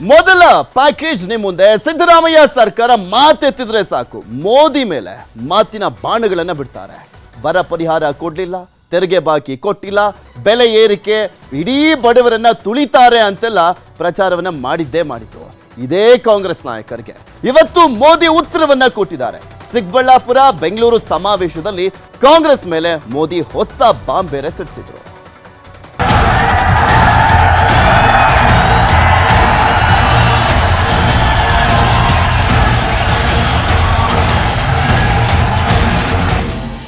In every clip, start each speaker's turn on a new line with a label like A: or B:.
A: ಮೊದಲ ಪ್ಯಾಕೇಜ್ ನಿಮ್ಮ ಮುಂದೆ ಸಿದ್ದರಾಮಯ್ಯ ಸರ್ಕಾರ ಮಾತೆತ್ತಿದ್ರೆ ಸಾಕು. ಮೋದಿ ಮೇಲೆ ಮಾತಿನ ಬಾಣಗಳನ್ನ ಬಿಡ್ತಾರೆ. ಬರ ಪರಿಹಾರ ಕೊಡ್ಲಿಲ್ಲ, ತೆರಿಗೆ ಬಾಕಿ ಕೊಟ್ಟಿಲ್ಲ, ಬೆಲೆ ಏರಿಕೆ, ಇಡೀ ಬಡವರನ್ನ ತುಳಿತಾರೆ ಅಂತೆಲ್ಲ ಪ್ರಚಾರವನ್ನ ಮಾಡಿದ್ದೇ ಮಾಡಿತು ಇದೇ ಕಾಂಗ್ರೆಸ್ ನಾಯಕರಿಗೆ. ಇವತ್ತು ಮೋದಿ ಉತ್ತರವನ್ನ ಕೊಟ್ಟಿದ್ದಾರೆ. ಚಿಕ್ಕಬಳ್ಳಾಪುರ, ಬೆಂಗಳೂರು ಸಮಾವೇಶದಲ್ಲಿ ಕಾಂಗ್ರೆಸ್ ಮೇಲೆ ಮೋದಿ ಹೊಸ ಬಾಂಬ್ ಬೇರೆ ಸಿಡಿಸಿದ್ರು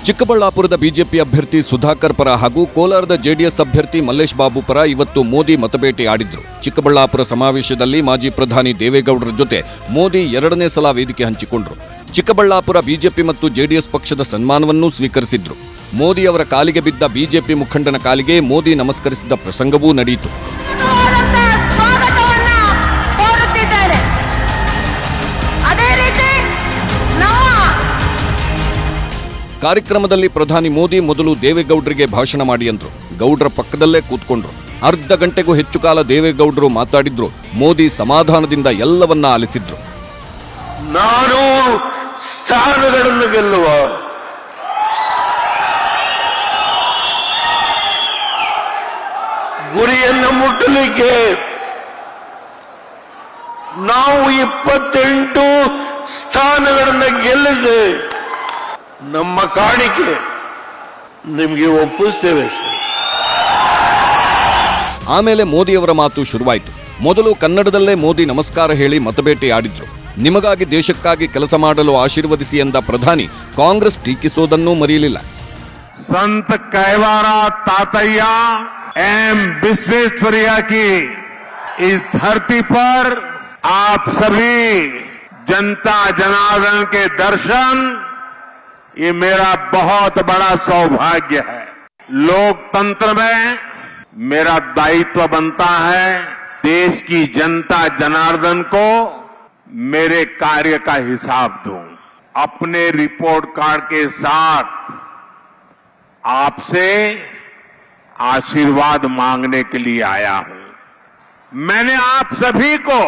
B: ಚಿಕ್ಕಬಳ್ಳಾಪುರದ ಬಿಜೆಪಿ ಅಭ್ಯರ್ಥಿ ಸುಧಾಕರ್ ಪರ ಹಾಗೂ ಕೋಲಾರದ ಜೆಡಿಎಸ್ ಅಭ್ಯರ್ಥಿ ಮಲ್ಲೇಶ್ ಬಾಬು ಪರ ಇವತ್ತು ಮೋದಿ ಮತಬೇಟೆ ಆಡಿದ್ರು. ಚಿಕ್ಕಬಳ್ಳಾಪುರ ಸಮಾವೇಶದಲ್ಲಿ ಮಾಜಿ ಪ್ರಧಾನಿ ದೇವೇಗೌಡರ ಜೊತೆ ಮೋದಿ ಎರಡನೇ ಸಲ ವೇದಿಕೆ ಹಂಚಿಕೊಂಡ್ರು. ಚಿಕ್ಕಬಳ್ಳಾಪುರ ಬಿಜೆಪಿ ಮತ್ತು ಜೆಡಿಎಸ್ ಪಕ್ಷದ ಸನ್ಮಾನವನ್ನೂ ಸ್ವೀಕರಿಸಿದ್ರು. ಮೋದಿ ಅವರ ಕಾಲಿಗೆ ಬಿದ್ದ ಬಿಜೆಪಿ ಮುಖಂಡನ ಕಾಲಿಗೆ ಮೋದಿ ನಮಸ್ಕರಿಸಿದ ಪ್ರಸಂಗವೂ ನಡೆಯಿತು. ಕಾರ್ಯಕ್ರಮದಲ್ಲಿ ಪ್ರಧಾನಿ ಮೋದಿ ಮೊದಲು ದೇವೇಗೌಡರಿಗೆ ಭಾಷಣ ಮಾಡಿ ಅಂದ್ರು. ಗೌಡ್ರ ಪಕ್ಕದಲ್ಲೇ ಕೂತ್ಕೊಂಡ್ರು. ಅರ್ಧ ಗಂಟೆಗೂ ಹೆಚ್ಚು ಕಾಲ ದೇವೇಗೌಡರು ಮಾತಾಡಿದ್ರು. ಮೋದಿ ಸಮಾಧಾನದಿಂದ ಎಲ್ಲವನ್ನ ಆಲಿಸಿದ್ರು.
C: ನಾನು ಸ್ಥಾನಗಳನ್ನು ಗೆಲ್ಲುವ ಗುರಿಯನ್ನು ಮುಟ್ಟಲಿಕ್ಕೆ ನಾವು ಇಪ್ಪತ್ತೆಂಟು ಸ್ಥಾನಗಳನ್ನು ಗೆಲ್ಲಿಸಿ ನಮ್ಮ ಕಾಣಿಕೆ ನಿಮಗೆ ಒಪ್ಪಿಸ್ತೇವೆ ಸರ್.
B: ಆಮೇಲೆ ಮೋದಿಯವರ ಮಾತು ಶುರುವಾಯಿತು ಮೊದಲು ಕನ್ನಡದಲ್ಲೇ ಮೋದಿ ನಮಸ್ಕಾರ ಹೇಳಿ ಮತಬೇಟೆ ಆಡಿದ್ರು ನಿಮಗಾಗಿ ದೇಶಕ್ಕಾಗಿ ಕೆಲಸ ಮಾಡಲು ಆಶೀರ್ವದಿಸಿ ಎಂದ ಪ್ರಧಾನಿ ಕಾಂಗ್ರೆಸ್ ಟೀಕಿಸೋದನ್ನೂ ಮರೆಯಲಿಲ್ಲ
D: संत कैवारा तातैया एम विश्वेश्वरैया की इस धरती पर आप सभी जनता जनार्दन के दर्शन ये मेरा बहुत बड़ा सौभाग्य है। लोकतंत्र में मेरा दायित्व बनता है देश की जनता जनार्दन को मेरे कार्य का हिसाब दूँ। अपने रिपोर्ट कार्ड के साथ आपसे आशीर्वाद मांगने के लिए आया हूँ। मैंने आप सभी को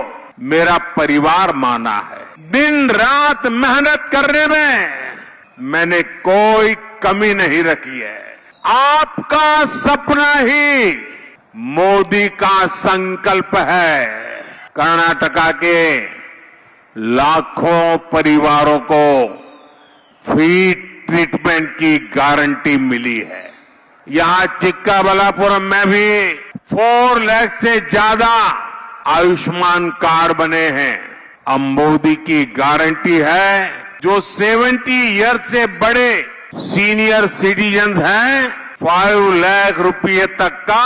D: मेरा परिवार माना है। दिन रात मेहनत करने में मैंने कोई कमी नहीं रखी है। आपका सपना ही मोदी का संकल्प है। कर्नाटका के लाखों परिवारों को फ्री ट्रीटमेंट की गारंटी मिली है। यहाँ चिक्काबलापुरम में भी फोर लैख से ज़्यादा आयुष्मान कार्ड बने हैं। अब मोदी की गारंटी है जो 70 ईयर से बड़े सीनियर सिटीजन हैं फाइव लाख रुपये तक का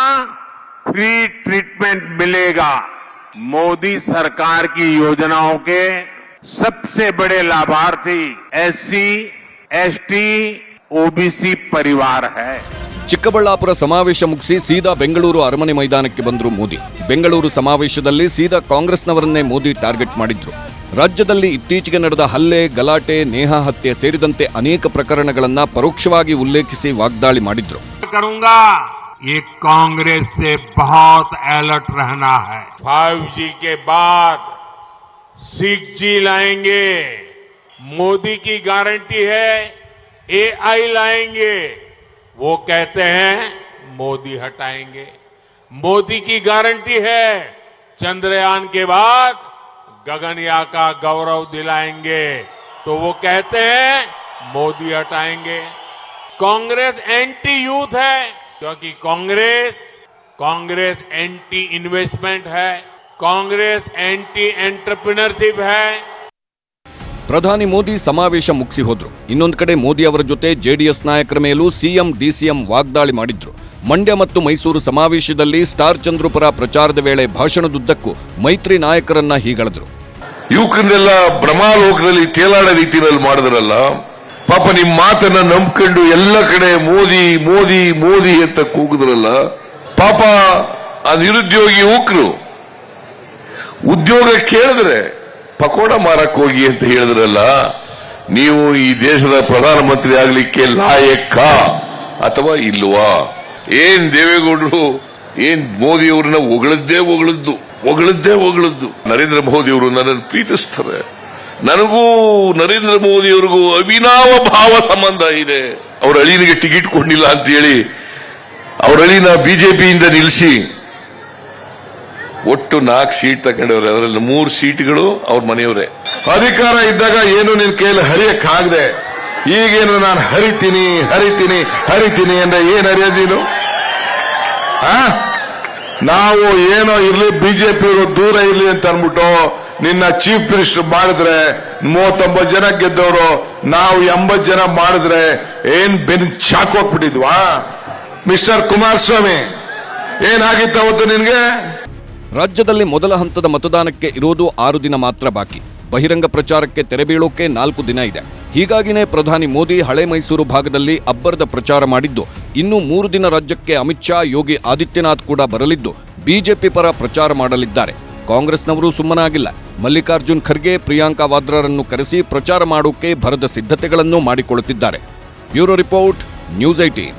D: फ्री ट्रीटमेंट मिलेगा मोदी सरकार की योजनाओं के सबसे बड़े लाभार्थी एससी, एसटी, ओबीसी परिवार है
B: ಚಿಕ್ಕಬಳ್ಳಾಪುರ ಸಮಾವೇಶ ಮುಗಿಸಿ ಸೀದಾ ಬೆಂಗಳೂರು ಅರಮನೆ ಮೈದಾನಕ್ಕೆ ಬಂದ್ರು ಮೋದಿ ಬೆಂಗಳೂರು ಸಮಾವೇಶದಲ್ಲಿ ಸೀದಾ ಕಾಂಗ್ರೆಸ್ನವರನ್ನೇ ಮೋದಿ ಟಾರ್ಗೆಟ್ ಮಾಡಿದ್ರು ರಾಜ್ಯದಲ್ಲಿ ಇತ್ತೀಚೆಗೆ ನಡೆದ ಹಲ್ಲೆ ಗಲಾಟೆ ನೇಹಾ ಹತ್ಯೆ ಸೇರಿದಂತೆ ಅನೇಕ ಪ್ರಕರಣಗಳನ್ನ ಪರೋಕ್ಷವಾಗಿ ಉಲ್ಲೇಖಿಸಿ ವಾಗ್ದಾಳಿ ಮಾಡಿದ್ರು
D: करूंगा ये कांग्रेस से बहुत अलर्ट रहना है 5G के बाद 6G लाएंगे मोदी की गारंटी है एआई लाएंगे वो कहते हैं मोदी हटाएंगे मोदी की गारंटी है चंद्रयान के बाद गगनयान का गौरव दिलाएंगे तो वो कहते हैं मोदी हटाएंगे कांग्रेस एंटी यूथ है क्योंकि कांग्रेस कांग्रेस एंटी इन्वेस्टमेंट है कांग्रेस एंटी एंटरप्रिनरशिप है
B: ಪ್ರಧಾನಿ ಮೋದಿ ಸಮಾವೇಶ ಮುಗಿಸಿ ಹೋದ್ರು ಇನ್ನೊಂದು ಕಡೆ ಮೋದಿ ಅವರ ಜೊತೆ ಜೆಡಿಎಸ್ ನಾಯಕರ ಮೇಲೂ ಸಿಎಂ ಡಿಸಿಎಂ ವಾಗ್ದಾಳಿ ಮಾಡಿದ್ರು ಮಂಡ್ಯ ಮತ್ತು ಮೈಸೂರು ಸಮಾವೇಶದಲ್ಲಿ ಸ್ಟಾರ್ ಚಂದ್ರಪುರ ಪರ ಪ್ರಚಾರದ ವೇಳೆ ಭಾಷಣದುದ್ದಕ್ಕೂ ಮೈತ್ರಿ ನಾಯಕರನ್ನ ಹೀಗಳೆದರು.
C: ಯುವಕರನ್ನೆಲ್ಲ ಭ್ರಮಾಲೋಕದಲ್ಲಿ ತೇಲಾಡ ರೀತಿಯಲ್ಲಿ ಮಾಡಿದ್ರಲ್ಲ, ಪಾಪ ನಿಮ್ ಮಾತನ್ನ ನಂಬ್ಕೊಂಡು ಎಲ್ಲ ಕಡೆ ಮೋದಿ ಮೋದಿ ಮೋದಿ ಅಂತ ಕೂಗಿದ್ರಲ್ಲ, ಪಾಪ ಆ ನಿರುದ್ಯೋಗಿ ಯುವಕರು ಉದ್ಯೋಗ ಕೇಳಿದ್ರೆ ಪಕೋಡ ಮಾರಕ್ ಹೋಗಿ ಅಂತ ಹೇಳಿದ್ರಲ್ಲ, ನೀವು ಈ ದೇಶದ ಪ್ರಧಾನಮಂತ್ರಿ ಆಗ್ಲಿಕ್ಕೆ ಲಾಯಕ್ಕ ಅಥವಾ ಇಲ್ವಾ? ಏನ್ ದೇವೇಗೌಡರು, ಏನ್ ಮೋದಿ ಅವ್ರನ್ನ ಹೊಗಳದ್ದೇ ಹೊಗಳದ್ದು ಹೊಗಳದ್ದೇ ಹೊಗಳದ್ದು ನರೇಂದ್ರ ಮೋದಿ ಅವರು ನನ್ನನ್ನು ಪ್ರೀತಿಸ್ತಾರೆ. ನನಗೂ ನರೇಂದ್ರ ಮೋದಿ ಅವ್ರಿಗೂ ಅವಿನಾವ ಭಾವ ಸಂಬಂಧ ಇದೆ. ಅವ್ರ ಅಳಿನಿಗೆ ಟಿಕೆಟ್ ಕೊಂಡಿಲ್ಲ ಅಂತ ಹೇಳಿ ಅವ್ರ ಅಳಿನ ಬಿಜೆಪಿಯಿಂದ ನಿಲ್ಲಿಸಿ ಒಟ್ಟು ನಾಲ್ಕು ಸೀಟ್ ತಗೊಂಡವ್ರೆ. ಅದರಲ್ಲಿ ಮೂರು ಸೀಟ್ಗಳು ಅವ್ರ ಮನೆಯವರೇ.
E: ಅಧಿಕಾರ ಇದ್ದಾಗ ಏನು ನಿನ್ ಕೈಯಲ್ಲಿ ಹರಿಯಕ್ಕಾಗದೆ? ಈಗೇನು ನಾನು ಹರಿತೀನಿ ಹರಿತೀನಿ ಹರಿತೀನಿ ಅಂದ್ರೆ ಏನ್ ಹರಿಯೋದು? ನಾವು ಏನೋ ಇರ್ಲಿ ಬಿಜೆಪಿ ದೂರ ಇರ್ಲಿ ಅಂತ ಅನ್ಬಿಟ್ಟು ನಿನ್ನ ಚೀಫ್ ಮಿನಿಸ್ಟರ್ ಮಾಡಿದ್ರೆ ಮೂವತ್ತೊಂಬತ್ತು ಜನ ಗೆದ್ದವರು, ನಾವು ಎಂಬತ್ತು ಜನ ಮಾಡಿದ್ರೆ ಏನ್ ಬೆನ್ ಚಾಕ್ ಹೋಗ್ಬಿಟ್ಟಿದ್ವಾ ಮಿಸ್ಟರ್ ಕುಮಾರಸ್ವಾಮಿ, ಏನಾಗಿತ್ತು ಅವತ್ತು ನಿನ್ಗೆ?
B: ರಾಜ್ಯದಲ್ಲಿ ಮೊದಲ ಹಂತದ ಮತದಾನಕ್ಕೆ ಇರೋದು ಆರು ದಿನ ಮಾತ್ರ ಬಾಕಿ. ಬಹಿರಂಗ ಪ್ರಚಾರಕ್ಕೆ ತೆರೆ ಬೀಳೋಕೆ ನಾಲ್ಕು ದಿನ ಇದೆ. ಹೀಗಾಗಿನೇ ಪ್ರಧಾನಿ ಮೋದಿ ಹಳೆ ಮೈಸೂರು ಭಾಗದಲ್ಲಿ ಅಬ್ಬರದ ಪ್ರಚಾರ ಮಾಡಿದ್ದು. ಇನ್ನು ಮೂರು ದಿನ ರಾಜ್ಯಕ್ಕೆ ಅಮಿತ್ ಶಾ, ಯೋಗಿ ಆದಿತ್ಯನಾಥ್ ಕೂಡ ಬರಲಿದ್ದು ಬಿಜೆಪಿ ಪರ ಪ್ರಚಾರ ಮಾಡಲಿದ್ದಾರೆ. ಕಾಂಗ್ರೆಸ್ನವರು ಸುಮ್ಮನಾಗಿಲ್ಲ. ಮಲ್ಲಿಕಾರ್ಜುನ್ ಖರ್ಗೆ, ಪ್ರಿಯಾಂಕಾ ವಾದ್ರಾರನ್ನು ಕರೆಸಿ ಪ್ರಚಾರ ಮಾಡೋಕೆ ಭರದ ಸಿದ್ಧತೆಗಳನ್ನು ಮಾಡಿಕೊಳ್ಳುತ್ತಿದ್ದಾರೆ. Bureau report, news eighteen.